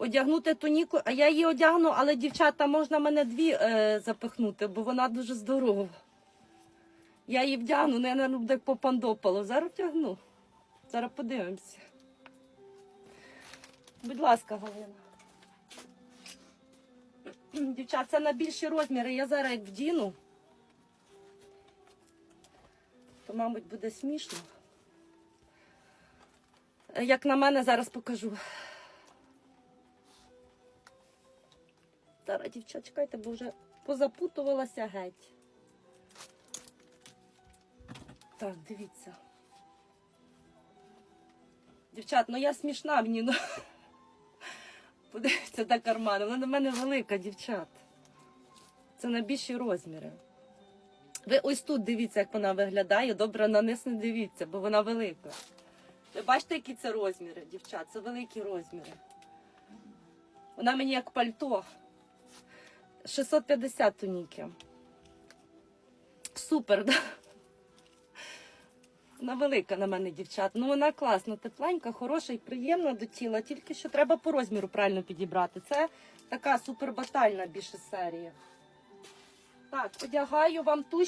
одягнути туніку, а я її одягну, але дівчата, можна мене дві е, запихнути, бо вона дуже здорова. Я її вдягну, не наверно, буде попандопало. Зараз вдягну. Зараз подивимося. Будь ласка, Галина. Дівчат, це на більші розміри. Я зараз як вдіну, то, мабуть, буде смішно. Як на мене, зараз покажу. Зараз, дівчат, чекайте, бо вже позапутувалася геть. Так, дивіться. Дівчат, ну я смішна мені, ну. Подивіться на кармани. Вона на мене велика, дівчат. Це на більші розміри. Ви ось тут дивіться, як вона виглядає. Добре, на не дивіться, бо вона велика. Ви бачите, які це розміри, дівчат? Це великі розміри. Вона мені як пальто. 650 туніки. Супер, да? Вона велика на мене, дівчат. Ну вона класна, тепленька, хороша і приємна до тіла. Тільки що треба по розміру правильно підібрати. Це така супербатальна більше серія. Так, одягаю вам ту,